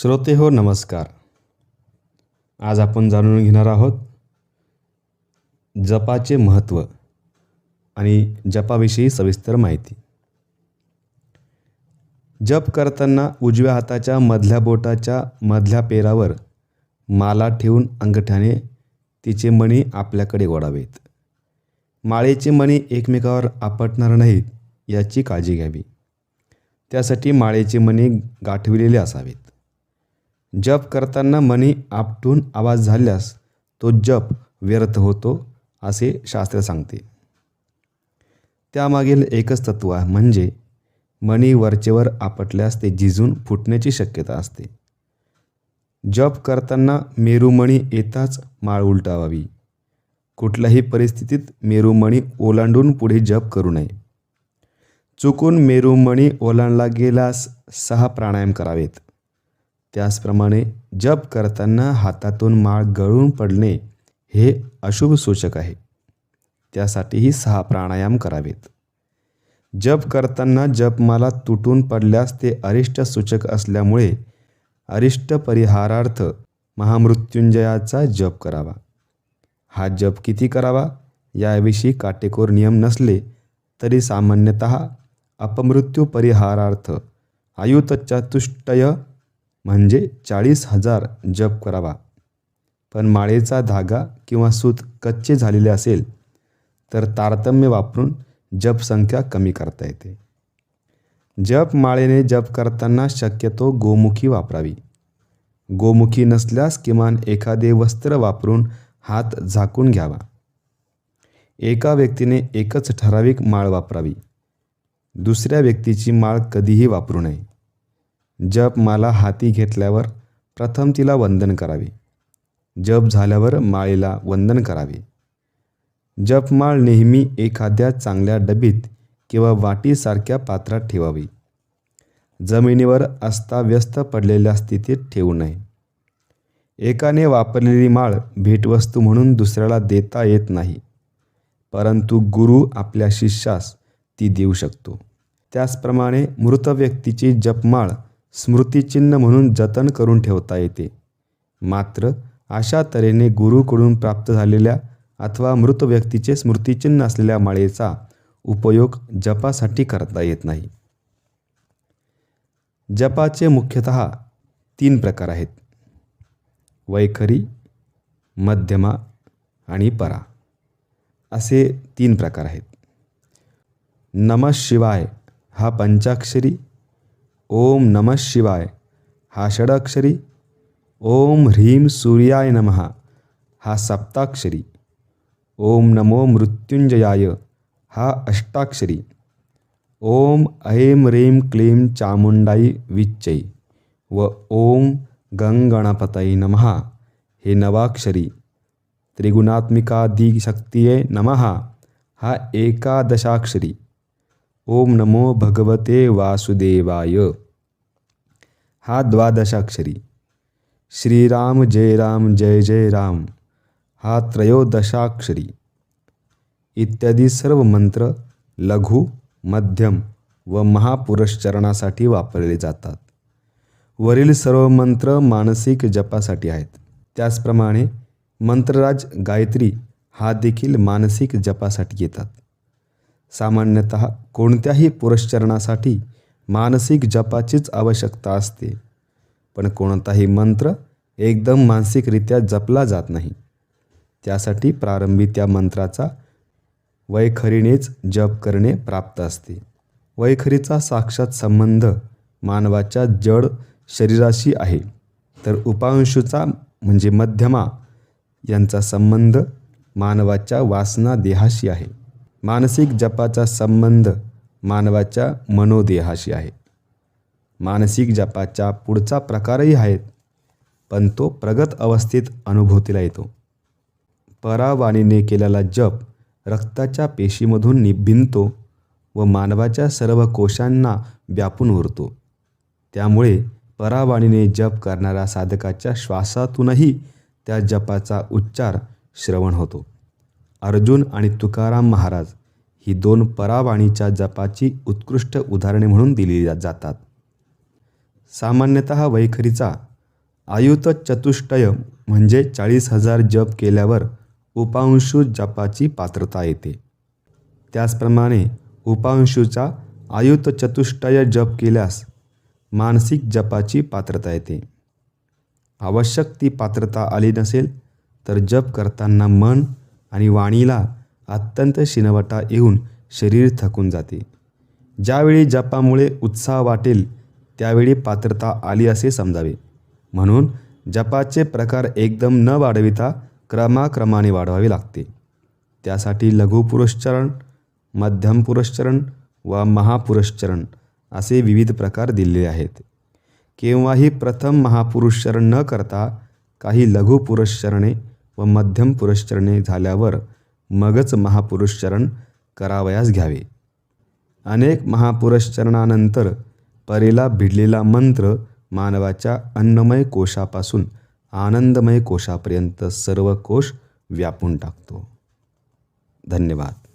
श्रोते हो नमस्कार. आज आपण जाणून घेणार आहोत जपाचे महत्त्व आणि जपाविषयी सविस्तर माहिती. जप करताना उजव्या हाताच्या मधल्या बोटाच्या मधल्या पेरावर माला ठेवून अंगठ्याने तिचे मणी आपल्याकडे ओढावेत. माळेचे मणी एकमेकावर आपटणार नाहीत याची काळजी घ्यावी. त्यासाठी माळेचे मणी गाठविलेले असावेत. जप करताना मणी आपटून आवाज झाल्यास तो जप व्यर्थ होतो असे शास्त्र सांगते. त्यामागील एकच तत्व म्हणजे मणी वरचेवर आपटल्यास ते झिजून फुटण्याची शक्यता असते. जप करताना मेरुमणी येताच माळ उलटावावी. कुठल्याही परिस्थितीत मेरुमणी ओलांडून पुढे जप करू नये. चुकून मेरुमणी ओलांडला गेल्यास सहा प्राणायाम करावेत. त्याचप्रमाणे जप करताना हातातून माळ गळून पडणे हे अशुभ सूचक आहे. त्यासाठीही सहा प्राणायाम करावेत. जप करताना जपमाला तुटून पडल्यास ते अरिष्ट सूचक असल्यामुळे अरिष्ट परिहारार्थ महामृत्युंजयाचा जप करावा. हा जप किती करावा? याविषयी काटेकोर नियम नसले तरी सामान्यतः अपमृत्यू परिहारार्थ आयुतचतुष्टय म्हणजे चाळीस हजार जप करावा. पण माळेचा धागा किंवा सूत कच्चे झालेले असेल तर तारतम्य वापरून जप संख्या कमी करता येते. जप माळेने जप करताना शक्यतो गोमुखी वापरावी. गोमुखी नसल्यास किमान एखादे वस्त्र वापरून हात झाकून घ्यावा. एका व्यक्तीने एकच ठराविक माळ वापरावी. दुसऱ्या व्यक्तीची माळ कधीही वापरू नये. जप माला हाती घेतल्यावर प्रथम तिला वंदन करावे. जप झाल्यावर माळेला वंदन करावे. जपमाळ नेहमी एखाद्या चांगल्या डबीत किंवा वाटीसारख्या पात्रात ठेवावी. जमिनीवर अस्ताव्यस्त पडलेल्या स्थितीत ठेवू नये. एकाने वापरलेली माळ भेटवस्तू म्हणून दुसऱ्याला देता येत नाही परंतु गुरु आपल्या शिष्यास ती देऊ शकतो. त्याचप्रमाणे मृत व्यक्तीची जपमाळ स्मृतिचिन्ह म्हणून जतन करून ठेवता येते. मात्र अशा तऱ्हेने गुरुकडून प्राप्त झालेल्या अथवा मृत व्यक्तीचे स्मृतिचिन्ह असलेल्या माळेचा उपयोग जपासाठी करता येत नाही. जपाचे मुख्यतः तीन प्रकार आहेत. वैखरी मध्यमा आणि परा. असे तीन प्रकार आहेत. नम शिवाय हा पंचाक्षरी ओम नम शिवाय. हा षडाक्षरी. ओम ह्रीम सूर्याय नमः. हा सप्ताक्षरी. ओम नमो मृत्युंजयाय. हा अष्टाक्षरी. ओम ऐं ह्रीं क्लीं चामुंडाई विच्चै. व ओम गंगणपतये नमः. हे नवाक्षरी. त्रिगुणात्मिकादिशक्तिये नमः. हा एकादशाक्षरी. ओम नमो भगवते वासुदेवाय. हा द्वादशाक्षरी. श्रीराम जय राम जय जय राम. हा त्रयोदशाक्षरी. इत्यादी सर्व मंत्र लघु मध्यम व महापुरुषचरणासाठी वापरले जातात. वरील सर्व मंत्र मानसिक जपासाठी आहेत. त्याचप्रमाणे मंत्रराज गायत्री हा देखील मानसिक जपासाठी येतात. सामान्यतः कोणत्याही पुरश्चरणासाठी मानसिक जपाचीच आवश्यकता असते. पण कोणताही मंत्र एकदम मानसिकरित्या जपला जात नाही. त्यासाठी प्रारंभी त्या मंत्राचा वैखरीनेच जप करणे प्राप्त असते. वैखरीचा साक्षात संबंध मानवाच्या जड शरीराशी आहे. तर उपांशूचा म्हणजे मध्यमा यांचा संबंध मानवाच्या वासना देहाशी आहे. मानसिक जपाचा संबंध मानवाच्या मनोदेहाशी आहे. मानसिक जपाच्या पुढचा प्रकारही आहेत पण तो प्रगत अवस्थेत अनुभूतीला येतो. परावाणीने केलेला जप रक्ताच्या पेशीमधून निभिनतो व मानवाच्या सर्व कोशांना व्यापून उरतो. त्यामुळे परावाणीने जप करणाऱ्या साधकाच्या श्वासातूनही त्या जपाचा उच्चार श्रवण होतो. अर्जुन आणि तुकाराम महाराज ही दोन परावाणीच्या जपाची उत्कृष्ट उदाहरणे म्हणून दिली जातात. सामान्यतः वैखरीचा आयुत चतुष्टय म्हणजे चाळीस हजार जप केल्यावर उपांशू जपाची पात्रता येते. त्याचप्रमाणे उपांशूचा आयुत चतुष्टय जप केल्यास मानसिक जपाची पात्रता येते. आवश्यक ती पात्रता आली नसेल तर जप करताना मन आणि वाणीला अत्यंत शिनवटा येऊन शरीर थकून जाते. ज्यावेळी जपामुळे उत्साह वाटेल त्यावेळी पात्रता आली असे समजावे. म्हणून जपाचे प्रकार एकदम न वाढविता क्रमाक्रमाने वाढवावे लागते. त्यासाठी लघुपुरश्चरण मध्यम पुरश्चरण व महापुरश्चरण असे विविध प्रकार दिलेले आहेत. केव्हाही प्रथम महापुरुषचरण न करता काही लघुपुरश्चरणे व मध्यम पुरश्चरणे झाल्यावर मगच महापुरुषचरण करावयास घ्यावे. अनेक महापुरुषचरणानंतर परेला भिडलेला मंत्र मानवाच्या अन्नमय कोशापासून आनंदमय कोशापर्यंत सर्व कोश व्यापून टाकतो. धन्यवाद.